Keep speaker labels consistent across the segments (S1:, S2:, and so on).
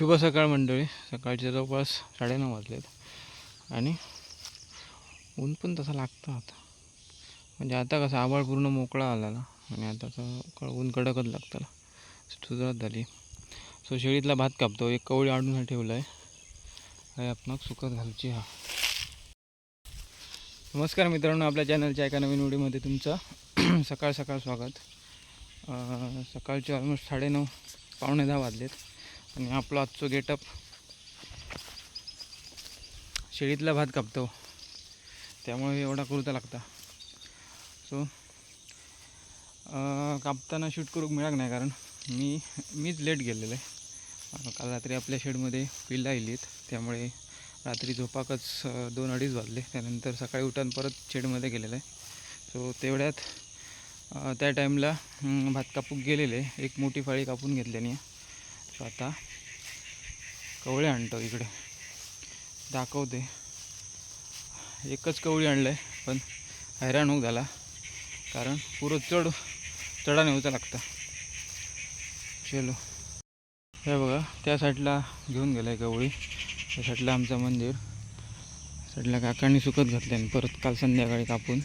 S1: शुभ सकाळ मंडळी. सकाळचे जवळपास साडेनऊ वाजलेत. आणि ऊन पण तसा लागतं आता. म्हणजे आता कसं आभाळ पूर्ण मोकळा आलेला. आणि आता तर ऊन कडकच लागतं. सुरुवात झाली. सो शेळीतला भात कापतो. एक कवळी आणून ठेवला आहे आपण सुकत घालची हा. नमस्कार मित्रांनो. आपल्या चॅनलच्या एका नवीन व्हिडिओमध्ये तुमचं सकाळ सकाळ स्वागत. सकाळचे ऑलमोस्ट साडेनऊ पावणे दहा वाजलेत. आणि आपला आजचं गेटअप. शेळीतला भात कापतो. त्यामुळे एवढा कुर्ता लागता. सो कापताना शूट करूक मिळाक नाही कारण मी मीच लेट गेलेलो आहे. काल रात्री आपल्या शेडमध्ये पिल्ला येलीत त्यामुळे रात्री झोपाकच दोन अडीच वाजले. त्यानंतर सकाळी उठान परत शेडमध्ये गेलेलं आहे. सो तेवढ्यात त्या टाईमला भात कापूक गेलेले. एक मोठी फाळी कापून घेतल्याने. सो आता. कवळे आणतो इकडे. दाखवते. एकच कवळी आणलं आहे पण हैराण होऊ झाला. कारण पुरं चढ चढा नेऊचा लागता. चलो. हे बघा त्या साईडला घेऊन गेलं आहे कवळी. त्या साईडला आमचं मंदिर. साईडला काकांनी सुकत घातले आणि परत काल संध्याकाळी कापून.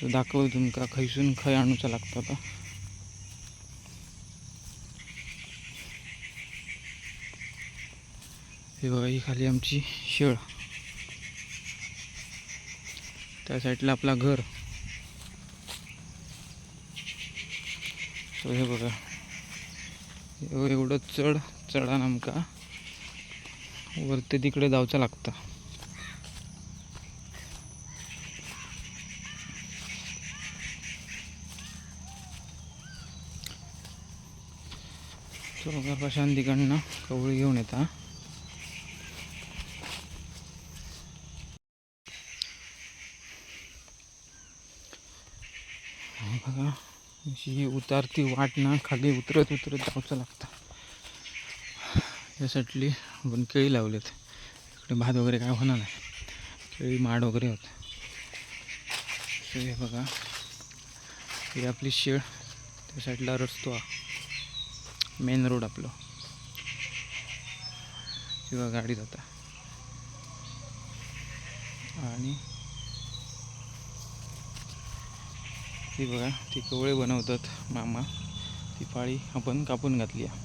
S1: तो दाखवतो तुमका खैसून खय आणूचा लागतं आता. हे बघा ही खाली आमची शेळ. त्या साईडला आपला घर. सो हे बघा एवढं चढ चढा आमका वरती तिकडे जावचं लागतं. तो प्रशांत तिकडनं कवळी घेऊन येता. बघा अशी उतारती वाट ना खाली उतरत उतरत जावचं लागतं. यासाठी आपण केळी लावलेत. इकडे भात वगैरे काय होणार नाही. केळी माड वगैरे होत. हे बघा. ही आपली शेळ त्या साईडला रस्तो हा मेन रोड आपलं. किंवा गाडी जाता आणि ती बघा ती कवळे बनवतात. मामा ती पाळी आपण कापून घातली आहे.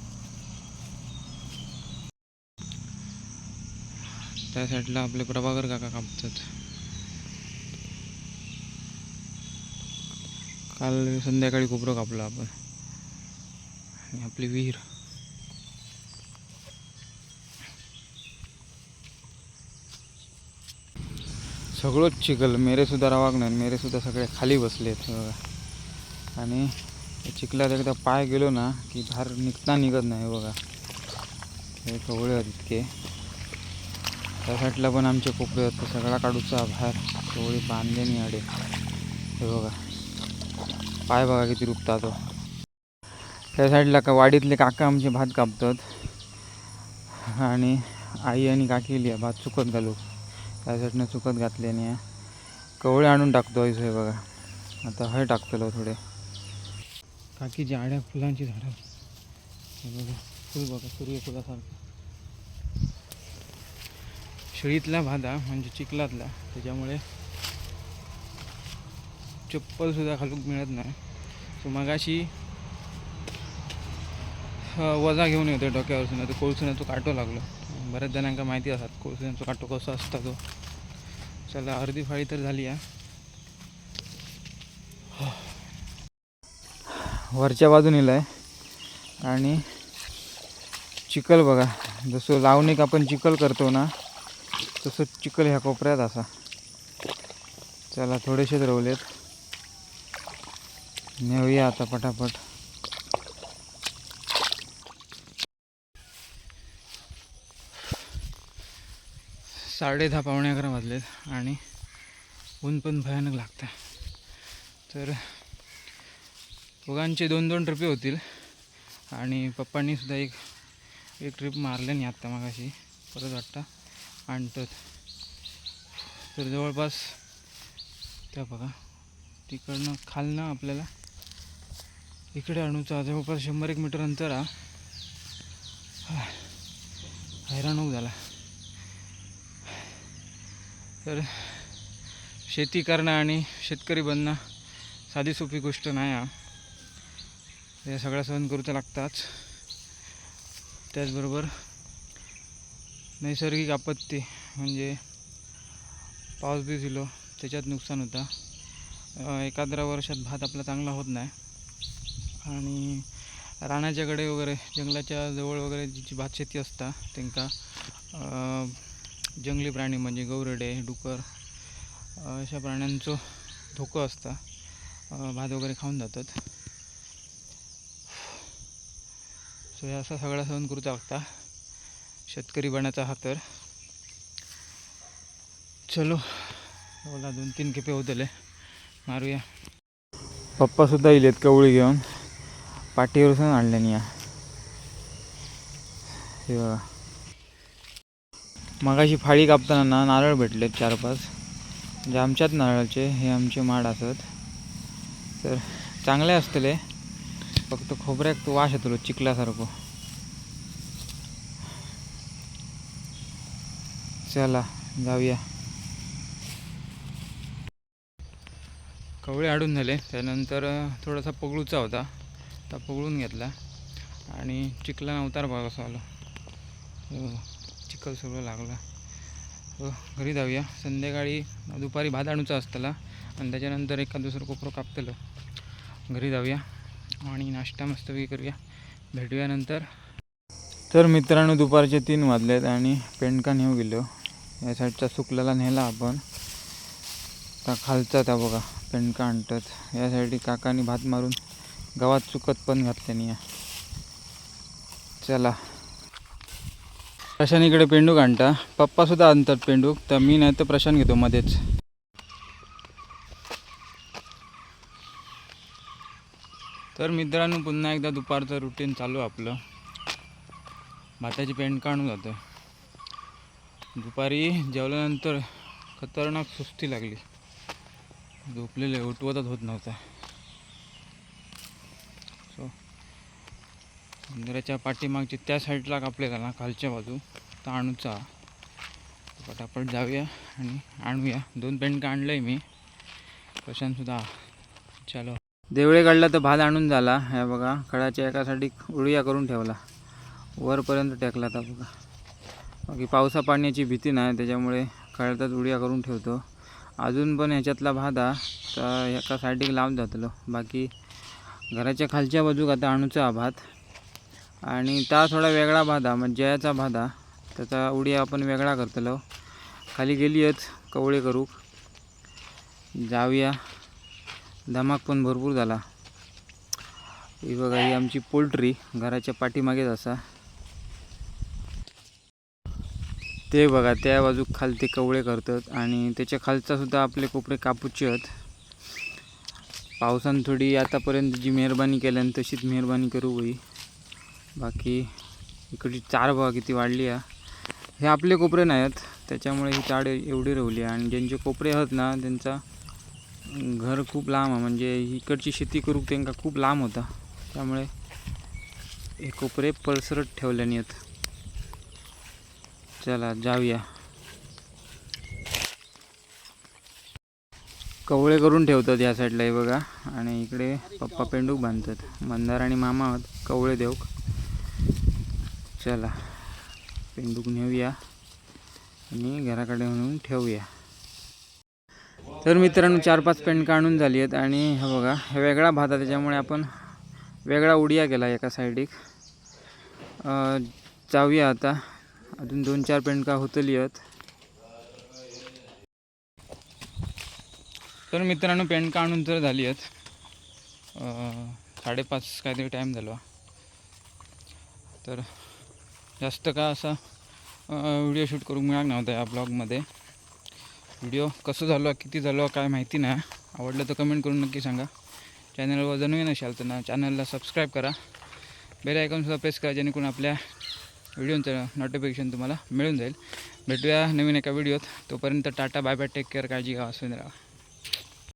S1: त्या साईडला आपले प्रभाकर काका कापतात. काल संध्याकाळी कोपरं कापलं आपण. आणि आपली विहीर. सगळंच चिखल. मेरेसुद्धा रावाग नाही मेरेसुद्धा सगळे खाली बसलेत बघा. आणि चिखलात एकदा पाय गेलो ना की बाहेर निघता निघत नाही बघा. हे कवळे आहेत इतके. त्या साईडला पण आमचे कोपरे आहेत तो सगळा काढूचा बाहेर कवळी बांधले नाही आडे. हे बघा. पाय बघा किती रुपता तो हो. त्या साईडला का वाडीतले काका आमचे भात कापतात. आणि आई आणि काकी लिहा भात चुकत घालू त्या साईडनं चुकत घातल्याने कवळे आणून टाकतो आईस हे बघा. आता हय टाकतलो थोडे. काकी आड्या फुलांची झाडं हे बघा फुल बघा सूर्यफुलासारखं. शेळीतला भादा म्हणजे चिखलातला त्याच्यामुळे चप्पलसुद्धा घालूक मिळत नाही. सो मगाशी वजा घेऊन येतो डोक्यावरसून तो कोळसुण्याचा काटो लागलो. बऱ्याच जणांका माहिती असतात कोळसुण्याचा काटो कसा असता तो. चला अर्धी फाळी तर झाली आहे वरच्या बाजून आहे आणि चिखल बघा जसं लावणीक आपण चिखल करतो ना तसं चिखल ह्या कोपऱ्यात असा. चला थोडेसेच रवलेत. नेऊया आता पटापट. साडे दहा पावणे अकरा वाजलेत आणि ऊन पण भयानक लागतं तर दोघांचे दोन दोन ट्रिपे होतील आणि पप्पांनी सुद्धा एक एक ट्रिप मारले नाही आत्ता मागाशी परत वाटतं आणतात. तर जवळपास त्या बघा तिकडनं खालनं आपल्याला इकडे आणूचा जवळपास शंभर एक मीटर अंतर हा हैराण होऊ झाला. तर शेती करणं आणि शेतकरी बनणं साधी सोपी गोष्ट नाही हा. या सगळं सहन करूचं लागताच त्याचबरोबर नैसर्गिक आपत्ती म्हणजे पाऊस बी दिलो त्याच्यात नुकसान होता. एखाद्या वर्षात भात आपला चांगला होत नाही. आणि रानाच्याकडे वगैरे जंगलाच्या जवळ वगैरे जी भात शेती असता त्यांना जंगली प्राणी म्हणजे गौरडे डुकर अशा प्राण्यांचं धोकं असतं. भात वगैरे खाऊन जातात. सो हे असा सगळा सहन करूचा लागता शेतकरी बनायचा हा तर. चलो ओला दोन तीन खेपे होतले. मारूया. पप्पासुद्धा इलेत कवळी घेऊन. पाठीवरसून आणल्यानी या. हे बघा. मगाशी फाळी कापताना ना नारळ भेटले चार पाच. म्हणजे आमच्याच नारळाचे हे आमचे माड असत. तर चांगले असतले. फक्त खोबऱ्याक तो वास येतलो चिखलासारखो. चला जाऊया. कवळे हाडून झाले. त्यानंतर थोडासा पगळूचा होता. तो पगळून घेतला. आणि चिखला अवतार बघा कसं आलो. हो. चिखल सगळं लागला. हो घरी जाऊया. संध्याकाळी दुपारी भात आणूचा असतला आणि त्याच्यानंतर एखाद दुसरं कोपरं कापतलं. घरी जाऊया आणि नाश्ता मस्तपैकी करूया. भेटूया नंतर. तर मित्रांनो दुपारचे तीन वाजलेत आणि पेंडका नेऊ गेलो. या साईडचा सुकलेला नेला आपण. त्या खालचा त्या बघा पेंडका आणतात. यासाठी काकानी भात मारून गावात चुकत पण घातल्यानी. या चला. प्रशांत इकडे पेंडूक आणता पप्पासुद्धा आणतात पेंडूक तर मी नाही तर प्रशांत घेतो मध्येच. तर मित्रांनो पुन्हा एकदा दुपारचं रुटीन चालू आपलं. भाताची पेंड काढून जातं दुपारी जेवल्यानंतर खतरनाक सुस्ती लागली. झोपलेले उठवतच होत नव्हता. सो मंदिराच्या पाठीमागची त्या साईडला कापलेला ना खालच्या बाजू. तर आणूचा. पटापट जाऊया आणि आणूया. दोन पेंट आणलंय मी? सुद्धा. चलो. देवळे काढला तर भात आणून झाला. हे बघा कडाच्या एकासाठी उळिया करून ठेवला. वरपर्यंत टेकला तर बघा. बाकी पावसा पाण्याची भीती नाही त्याच्यामुळे कळतात उड्या करून ठेवतो. अजून पण ह्याच्यातला भात हा तर एका साईडीक लांब जातलो. बाकी घराच्या खालच्या बाजूक आता आणूचा हा भात. आणि ता थोडा वेगळा भादा म्हणजे जयाचा भादा. त्याचा उडी आपण वेगळा करतलो. खाली गेली आहेत कवळे करूक. जाऊया. धमाक पण भरपूर झाला. ही बघा ही आमची पोल्ट्री घराच्या पाठीमागेच असा. ते बघा त्या बाजूक खालते कवळे करतात आणि त्याच्या खालचा सुद्धा आपले कोपरे कापूचे आहेत. पावसान थोडी आतापर्यंत जी मेहरबानी केल्यान तशीच मेहरबानी करू होई बाकी इकडची चार बघा किती वाढली आहे. हे आपले कोपरे नाही आहेत त्याच्यामुळे ही चाड एवढी रवली आहे. आणि ज्यांचे कोपरे आहेत ना त्यांचा घर खूप लांब आहे. म्हणजे इकडची शेती करू त्यांना खूप लांब होता. त्यामुळे हे कोपरे पळसरट ठेवल्याने आहेत चला जाऊया. कवळे करून ठेवतात या साईडला हे बघा. आणि इकडे पप्पा पेंडूक बांधतात. मंदार आणि मामा आहोत कवळे देऊक. चला पेंडूक नेऊया आणि घराकडे म्हणून ठेवूया. तर मित्रांनो चार पाच पेंड काढून झाली आहेत आणि हा बघा हे वेगळा भात आहे त्याच्यामुळे आपण वेगळा उडिया केला एका साईडीक जाऊया आता. अजून दोन चार पेंडका होतली आहेत. तर मित्रांनो पेंडका आणून तर झाली आहेत. साडेपाच काहीतरी टाईम झाला. तर जास्त का असा व्हिडिओ शूट करून मिळाला नव्हता या ब्लॉगमध्ये व्हिडिओ कसं झालो किती झालो काय माहिती नाही. आवडलं तर कमेंट करून नक्की सांगा. चॅनलवर जर नवीन असाल तर ना चॅनलला सबस्क्राईब करा. बेल आयकॉनसुद्धा प्रेस करा जेणेकरून आपल्या व्हिडिओचं नोटिफिकेशन तुम्हाला मिळून जाईल. भेटूया नवीन एका व्हिडिओत तोपर्यंत tata bye bye take care काळजी घ्या असून राहा.